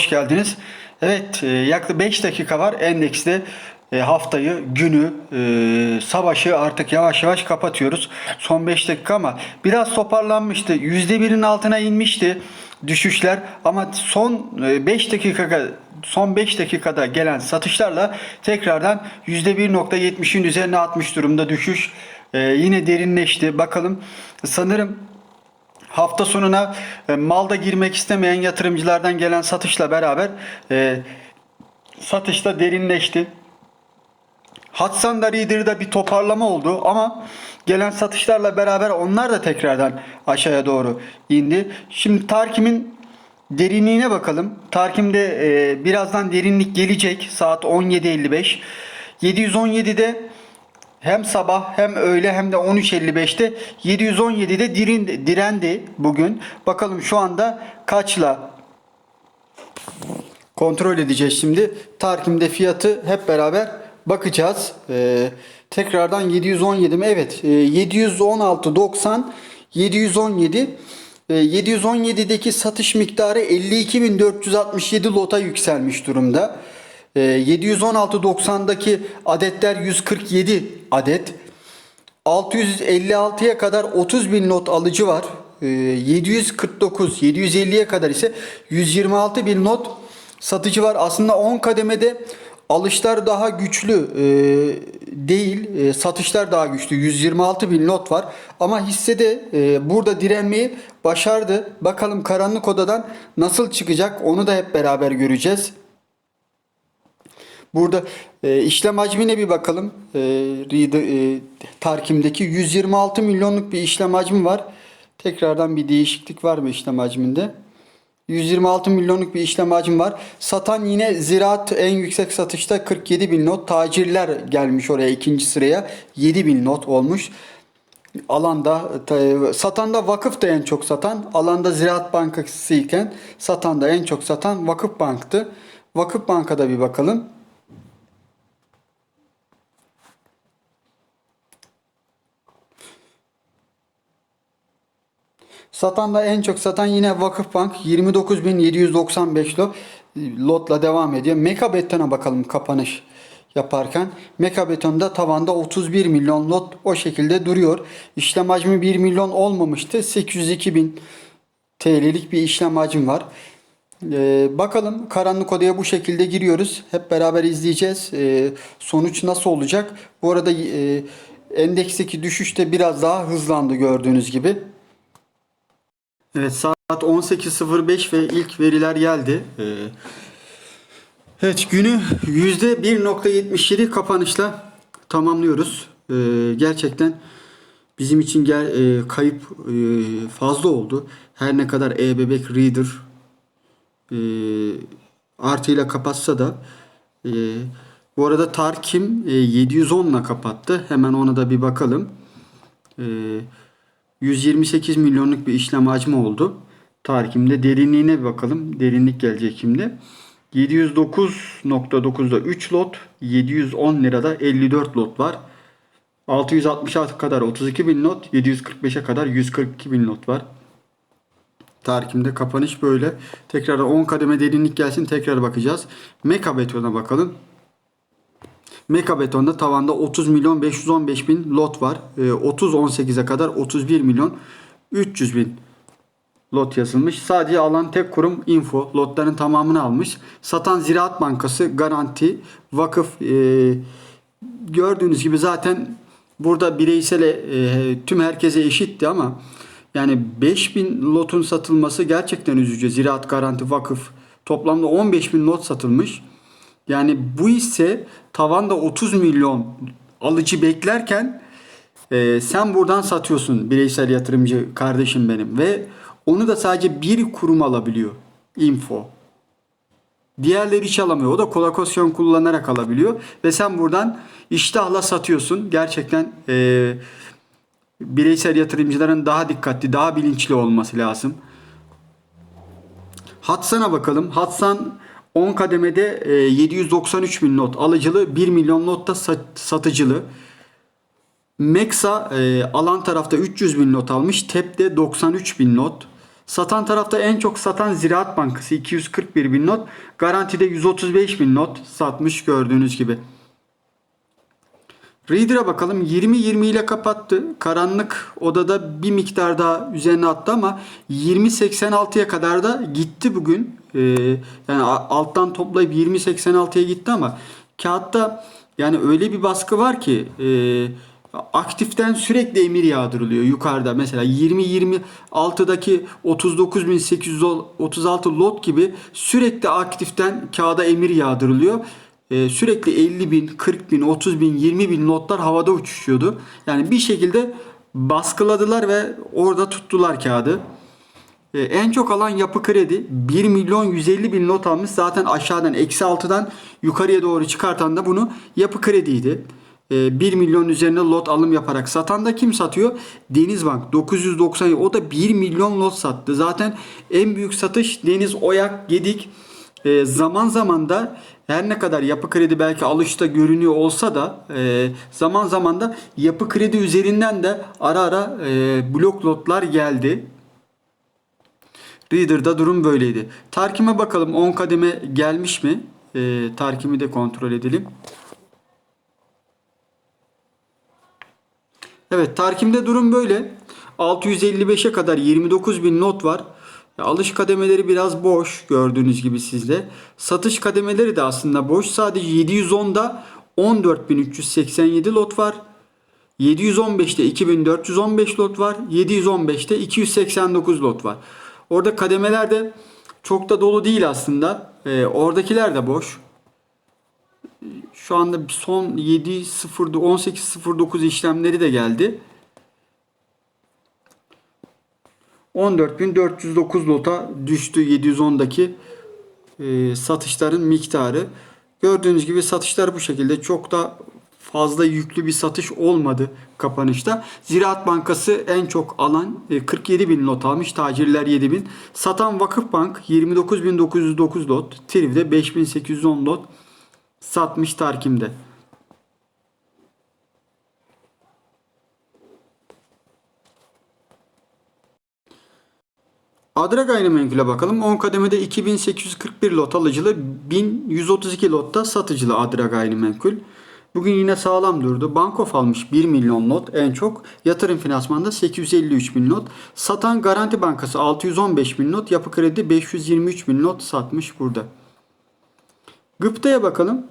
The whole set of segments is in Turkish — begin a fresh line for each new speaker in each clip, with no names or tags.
hoş geldiniz. Evet, e, yaklaşık 5 dakika var endekste e, haftayı, günü, e, savaşı artık yavaş yavaş kapatıyoruz. Son 5 dakika ama biraz toparlanmıştı. %1'in altına inmişti düşüşler ama son 5 dakika son 5 dakikada gelen satışlarla tekrardan %1.70'in üzerine atmış durumda düşüş. E, yine derinleşti. Bakalım sanırım Hafta sonuna e, malda girmek istemeyen yatırımcılardan gelen satışla beraber e, satışta derinleşti. Hatsan da Reader'da bir toparlama oldu ama gelen satışlarla beraber onlar da tekrardan aşağıya doğru indi. Şimdi Tarkim'in derinliğine bakalım. Tarkim'de e, birazdan derinlik gelecek saat 17.55. 717'de hem sabah hem öğle hem de 13.55'te 717'de dirin, direndi bugün. Bakalım şu anda kaçla kontrol edeceğiz şimdi. Tarkim'de fiyatı hep beraber bakacağız. Ee, tekrardan 717 mi? Evet. E, 716.90 717 e, 717'deki satış miktarı 52.467 lota yükselmiş durumda. E, 716.90'daki adetler 147 adet. 656'ya kadar 30 bin not alıcı var. E, 749, 750'ye kadar ise 126 bin not satıcı var. Aslında 10 kademede alışlar daha güçlü e, değil, e, satışlar daha güçlü. 126 bin lot var. Ama hissede e, burada direnmeyi başardı. Bakalım karanlık odadan nasıl çıkacak onu da hep beraber göreceğiz. Burada e, işlem hacmine bir bakalım. E, e, Tarkim'deki 126 milyonluk bir işlem hacmi var. Tekrardan bir değişiklik var mı işlem hacminde? 126 milyonluk bir işlem hacmi var. Satan yine ziraat en yüksek satışta 47 bin not. Tacirler gelmiş oraya ikinci sıraya 7 bin not olmuş. Alanda satanda vakıf da en çok satan. Alanda Ziraat Bankası iken satanda en çok satan Vakıf Bank'tı. Vakıf Bank'a da bir bakalım. Satan da en çok satan yine Vakıfbank 29.795 lot, lotla devam ediyor. Meka Beton'a bakalım kapanış yaparken. Meka Beton'da tavanda 31 milyon lot o şekilde duruyor. İşlem hacmi 1 milyon olmamıştı. 802 bin TL'lik bir işlem hacmi var. Ee, bakalım karanlık odaya bu şekilde giriyoruz. Hep beraber izleyeceğiz. Ee, sonuç nasıl olacak? Bu arada e, endeksteki düşüş de biraz daha hızlandı gördüğünüz gibi. Evet saat 18.05 ve ilk veriler geldi. Ee, evet günü %1.77 kapanışla tamamlıyoruz. Ee, gerçekten bizim için e, kayıp e, fazla oldu. Her ne kadar e-bebek reader e, artıyla kapatsa da bu arada Tarkim e, 710 ile kapattı. Hemen ona da bir bakalım. Eee 128 milyonluk bir işlem hacmi oldu. Tarihimde derinliğine bir bakalım. Derinlik gelecek şimdi. 709.9'da 3 lot, 710 lirada 54 lot var. 666 kadar 32 bin lot, 745'e kadar 142 bin lot var. Tarihimde kapanış böyle. Tekrar 10 kademe derinlik gelsin tekrar bakacağız. Meka betona bakalım. Meka betonda tavanda 30 milyon 515 bin lot var. E, 30-18'e kadar 31 milyon 300 bin lot yazılmış. Sadece alan tek kurum info lotların tamamını almış. Satan Ziraat Bankası garanti vakıf e, gördüğünüz gibi zaten burada bireysel e, tüm herkese eşitti ama yani 5000 lotun satılması gerçekten üzücü. Ziraat Garanti Vakıf toplamda 15 bin lot satılmış. Yani bu ise tavanda 30 milyon alıcı beklerken e, sen buradan satıyorsun bireysel yatırımcı kardeşim benim ve onu da sadece bir kurum alabiliyor. Info. Diğerleri hiç alamıyor. O da kolokasyon kullanarak alabiliyor. Ve sen buradan iştahla satıyorsun. Gerçekten e, bireysel yatırımcıların daha dikkatli, daha bilinçli olması lazım. Hatsan'a bakalım. Hatsan 10 kademede 793 bin not alıcılı, 1 milyon not da satıcılı. Mexa e, alan tarafta 300 bin not almış. Tep'te 93 bin not. Satan tarafta en çok satan Ziraat Bankası 241 bin not. Garantide 135 bin not satmış gördüğünüz gibi. Reader'a bakalım 20-20 ile kapattı. Karanlık odada bir miktar daha üzerine attı ama 20-86'ya kadar da gitti bugün. Ee, yani alttan toplayıp 20-86'ya gitti ama kağıtta yani öyle bir baskı var ki e, aktiften sürekli emir yağdırılıyor yukarıda. Mesela 20-26'daki 39.836 lot gibi sürekli aktiften kağıda emir yağdırılıyor. Ee, sürekli 50 bin, 40 bin, 30 bin, 20 bin notlar havada uçuşuyordu. Yani bir şekilde baskıladılar ve orada tuttular kağıdı. Ee, en çok alan yapı kredi 1 milyon 150 bin not almış. Zaten aşağıdan eksi 6'dan yukarıya doğru çıkartan da bunu yapı krediydi. Ee, 1 milyon üzerine lot alım yaparak satan da kim satıyor? Denizbank 990 o da 1 milyon lot sattı. Zaten en büyük satış Deniz Oyak Gedik zaman zaman da her ne kadar yapı kredi belki alışta görünüyor olsa da e, zaman zaman da yapı kredi üzerinden de ara ara e, blok lotlar geldi. Reader'da durum böyleydi. Tarkime bakalım 10 kademe gelmiş mi? E, tarkimi de kontrol edelim. Evet Tarkim'de durum böyle. 655'e kadar 29 bin not var. Alış kademeleri biraz boş gördüğünüz gibi sizde. Satış kademeleri de aslında boş. Sadece 710'da 14.387 lot var. 715'te 2415 lot var. 715'te 289 lot var. Orada kademeler de çok da dolu değil aslında. Ee, oradakiler de boş. Şu anda son 7.0'da 18.09 işlemleri de geldi. 14.409 lota düştü 710'daki e, satışların miktarı. Gördüğünüz gibi satışlar bu şekilde çok da fazla yüklü bir satış olmadı kapanışta. Ziraat Bankası en çok alan e, 47 bin lot almış. Tacirler 7 bin. Satan Vakıfbank 29.909 lot. Triv'de 5810 lot satmış Tarkim'de. Adra gayrimenkule bakalım. 10 kademede 2841 lot alıcılı, 1132 lotta satıcılı Adra gayrimenkul. Bugün yine sağlam durdu. Bankof almış 1 milyon lot en çok. Yatırım finansmanda 853 bin not. Satan Garanti Bankası 615 bin not. Yapı Kredi 523 bin not satmış burada. Gıpta'ya bakalım.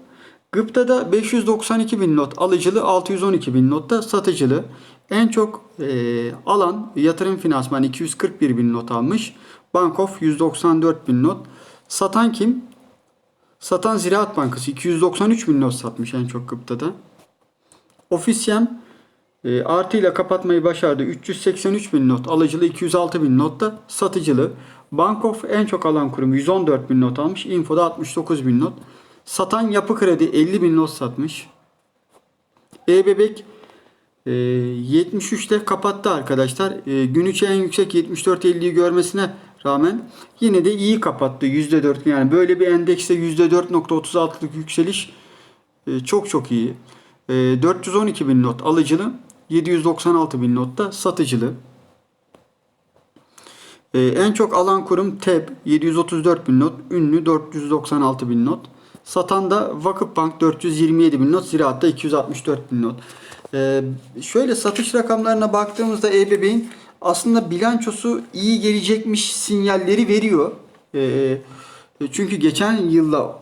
Gıpta'da 592 bin not alıcılı, 612 bin da satıcılı. En çok e, alan yatırım finansman 241 bin not almış. Bankof 194 bin not. Satan kim? Satan Ziraat Bankası 293 bin not satmış en çok Gıpta'da. Ofisyem e, artıyla kapatmayı başardı. 383 bin not alıcılı, 206 bin not da satıcılı. Bankof en çok alan kurum 114 bin not almış. Info'da 69 bin not. Satan Yapı Kredi 50 bin not satmış. E-Bebek e, 73'te kapattı arkadaşlar. E, gün içi en yüksek 74.50'yi görmesine rağmen yine de iyi kapattı. %4 yani böyle bir endekste %4.36'lık yükseliş e, çok çok iyi. E, 412 bin not alıcılı, 796 bin not da satıcılı. En çok alan kurum TEB 734 bin not, ünlü 496 bin not. Satan da Vakıfbank 427 bin not, Ziraat'ta 264 bin not. Ee, şöyle satış rakamlarına baktığımızda E-Bebeğin aslında bilançosu iyi gelecekmiş sinyalleri veriyor. Ee, çünkü geçen yılla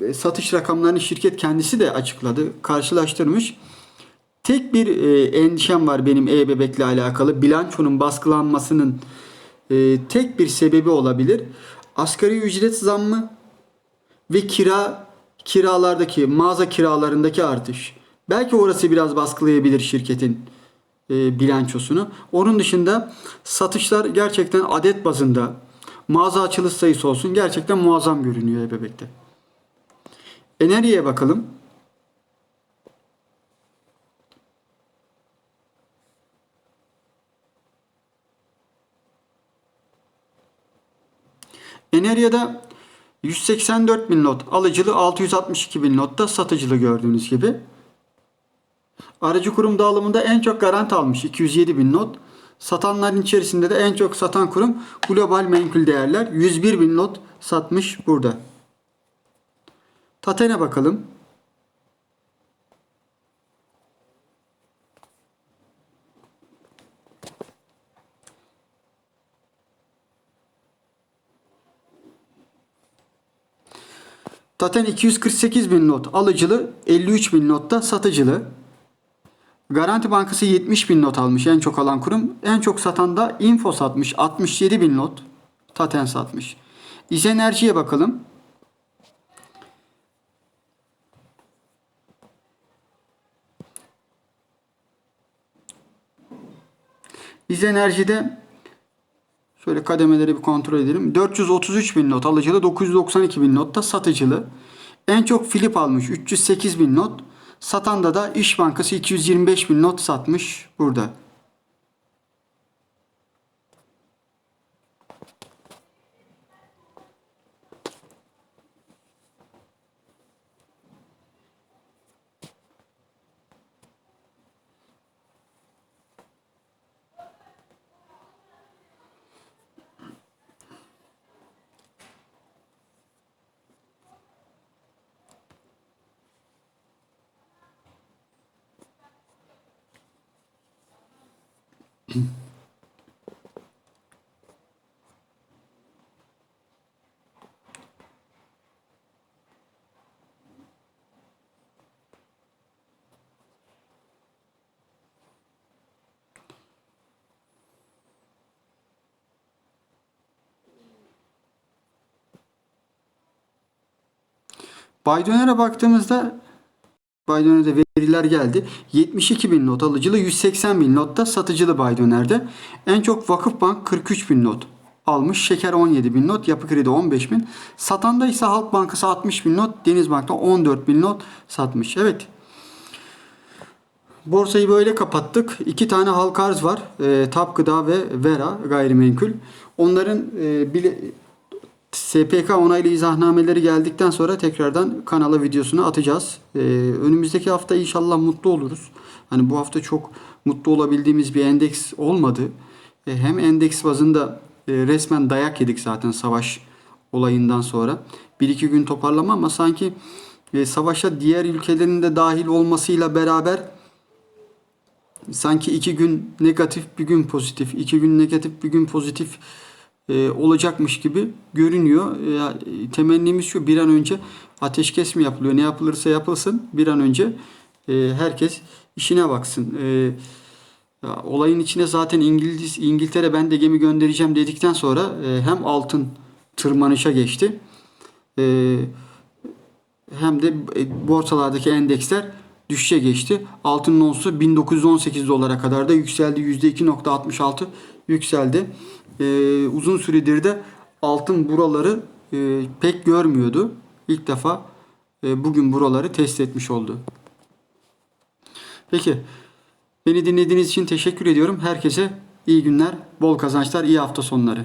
e, satış rakamlarını şirket kendisi de açıkladı, karşılaştırmış. Tek bir e, endişem var benim E-Bebek'le alakalı. Bilançonun baskılanmasının e, tek bir sebebi olabilir. Asgari ücret zammı ve kira kiralardaki mağaza kiralarındaki artış. Belki orası biraz baskılayabilir şirketin e, bilançosunu. Onun dışında satışlar gerçekten adet bazında mağaza açılış sayısı olsun gerçekten muazzam görünüyor Ebebek'te. Enerjiye bakalım. Enerjide 184 bin not alıcılı 662 bin not da satıcılı gördüğünüz gibi. Aracı kurum dağılımında en çok garanti almış 207 bin not. Satanların içerisinde de en çok satan kurum Global Menkul Değerler. 101 bin lot satmış burada. Taten'e bakalım. Taten 248 bin not alıcılı, 53 bin notta satıcılı. Garanti Bankası 70 bin not almış en çok alan kurum. En çok satan da Info satmış 67 bin not. Taten satmış. İzenerji'ye bakalım. İzenerji'de şöyle kademeleri bir kontrol edelim. 433 bin not alıcılı, 992 bin not da satıcılı. En çok Filip almış 308 bin not. Satanda da İş Bankası 225 bin not satmış burada. Baydöner'e baktığımızda Baydöner'de veriler geldi. 72 bin not alıcılı, 180 bin not da satıcılı Baydöner'de. En çok Vakıfbank 43 bin not almış. Şeker 17 bin not, Yapı Kredi 15 bin. Satanda ise Halk Bankası 60 bin not, Denizbank'ta 14 bin not satmış. Evet. Borsayı böyle kapattık. İki tane halka arz var. E, Tap Gıda ve Vera gayrimenkul. Onların e, bile, SPK onaylı izahnameleri geldikten sonra tekrardan kanala videosunu atacağız. Ee, önümüzdeki hafta inşallah mutlu oluruz. Hani bu hafta çok mutlu olabildiğimiz bir endeks olmadı. Ee, hem endeks bazında e, resmen dayak yedik zaten savaş olayından sonra. Bir iki gün toparlama ama sanki e, savaşa diğer ülkelerin de dahil olmasıyla beraber sanki iki gün negatif bir gün pozitif, iki gün negatif bir gün pozitif e, olacakmış gibi görünüyor. E, temennimiz şu bir an önce ateşkes mi yapılıyor? Ne yapılırsa yapılsın bir an önce e, herkes işine baksın. E, olayın içine zaten İngiliz, İngiltere ben de gemi göndereceğim dedikten sonra e, hem altın tırmanışa geçti. E, hem de e, borsalardaki endeksler düşüşe geçti. Altının onsu 1918 dolara kadar da yükseldi. %2.66 yükseldi. Ee, uzun süredir de altın buraları e, pek görmüyordu. İlk defa e, bugün buraları test etmiş oldu. Peki. Beni dinlediğiniz için teşekkür ediyorum. Herkese iyi günler, bol kazançlar, iyi hafta sonları.